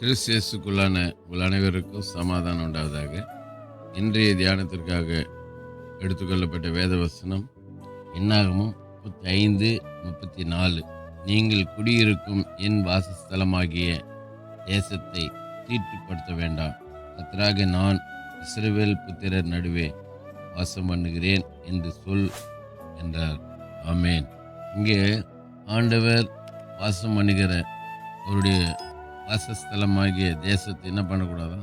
கிறிஸ்தியஸுக்குள்ளான உங்கள் அனைவருக்கும் சமாதானம் உண்டாவதாக. இன்றைய தியானத்திற்காக எடுத்துக்கொள்ளப்பட்ட வேத வசனம் என்னாகமும் முப்பத்தி ஐந்து முப்பத்தி நாலு நீங்கள் குடியிருக்கும் என் வாசஸ்தலமாகிய தேசத்தை தீட்டுப்படுத்த வேண்டாம். கத்தராக நான் இஸ்ரவேல் புத்திரர் நடுவே வாசம் பண்ணுகிறேன் என்று சொல் என்றார். ஆமேன். இங்கே ஆண்டவர் வாசம் பண்ணுகிற அவருடைய வாசஸ்தலமாகிய தேசத்தை என்ன பண்ணக்கூடாது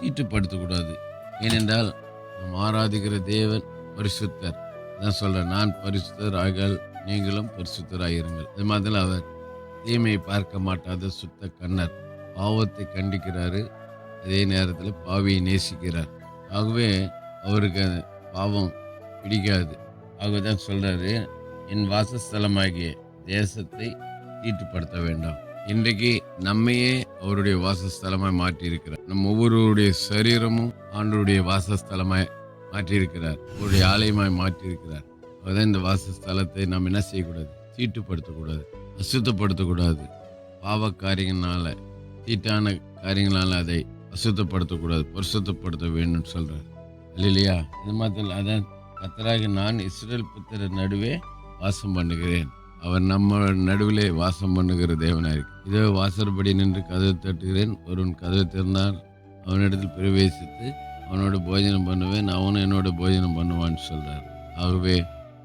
தீட்டுப்படுத்தக்கூடாது. ஏனென்றால் நாம் ஆராதிக்கிற தேவன் பரிசுத்தர். நான் சொல்கிறேன் நான் பரிசுத்தர் ஆகல் நீங்களும் பரிசுத்தராயிருங்கள். அது மாதிரி அவர் தீமையை பார்க்க மாட்டாத சுத்த கண்ணர் பாவத்தை கண்டிக்கிறாரு. அதே நேரத்தில் பாவியை நேசிக்கிறார். ஆகவே அவருக்கு பாவம் பிடிக்காது. ஆகவே தான் சொல்கிறாரு என் வாசஸ்தலமாகிய தேசத்தை தீட்டுப்படுத்த வேண்டாம். இன்றைக்கு நம்மையே அவருடைய வாசஸ்தலமாய் மாற்றியிருக்கிறார். நம் ஒவ்வொருவருடைய சரீரமும் ஆண்டருடைய வாசஸ்தலமாய் மாற்றியிருக்கிறார். அவருடைய ஆலயமாய் மாற்றியிருக்கிறார். அதான் இந்த வாசஸ்தலத்தை நாம் என்ன செய்யக்கூடாது? தீட்டுப்படுத்தக்கூடாது அசுத்தப்படுத்தக்கூடாது. பாவ காரியங்களால தீட்டான காரியங்களால அதை அசுத்தப்படுத்தக்கூடாது. பரிசுத்தப்படுத்த வேணும்னு சொல்கிறார் இல்லையா இது மாதிரி அதான் கத்தராக நான் இஸ்ரேல் புத்திர நடுவே வாசம் பண்ணுகிறேன். அவர் நம்ம நடுவிலே வாசம் பண்ணுகிற தேவனாயிருக்கு இதே இதோ வாசற்படி நின்று கதவு தட்டுகிறேன். ஒருவன் கதவு திறந்தால் அவனிடத்தில் பிரவேசித்து அவனோட போஜனம் பண்ணுவேன். அவனும் என்னோட போஜனம் பண்ணுவான்னு சொல்கிறார் ஆகவே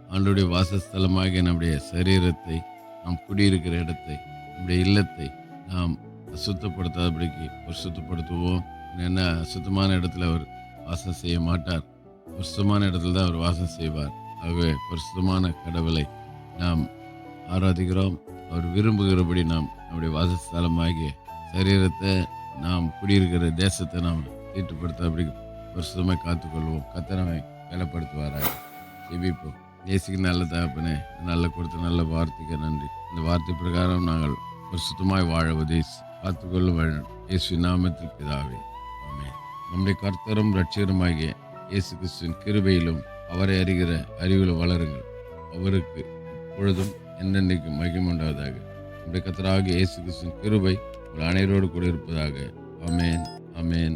அவனுடைய வாசஸ்தலமாக நம்முடைய சரீரத்தை நாம் குடியிருக்கிற இடத்தை நம்முடைய இல்லத்தை நாம் அசுத்தப்படுத்தாதபடிக்கு பரிசுத்தப்படுத்துவோம். என்ன அசுத்தமான இடத்துல அவர் வாசம் செய்ய மாட்டார். பரிசுத்தமான இடத்துல தான் அவர் வாசம் செய்வார். ஆகவே பரிசுத்தமான கடவுளை நாம் ஆராதிக்கிறோம். அவர் விரும்புகிறபடி நாம் நம்முடைய வாசஸ்தலமாகிய சரீரத்தை நாம் குடியிருக்கிற தேசத்தை நாம் தீட்டுப்படுத்தாதபடி வருஷமாக காத்துக்கொள்வோம். கத்தனவை வேலைப்படுத்துவாராக ஜெபிப்போம். தேசிக்கு நல்ல தகப்பனே நல்ல கொடுத்த நல்ல வார்த்தைக்கு நன்றி. இந்த வார்த்தை பிரகாரம் நாங்கள் பரிசுத்தமாய் வாழவதை காத்துக்கொள்ள வேண்டும் இயேசு நாமத்தில் பிதாவே. ஆமே நம்முடைய கர்த்தரும் ரட்சகருமாகிய இயேசு கிறிஸ்துவின் கிருபையிலும் அவரை அறிகிற அறிவில் வளருங்கள். அவருக்கு இப்பொழுதும் என்றென்றைக்கு மகிமை உண்டாவதாக நம்முடைய கத்தராக இயேசு கிறிஸ்துவின் கிருபை உங்கள் அனைவரோடு கூட இருப்பதாக. அமேன் அமேன்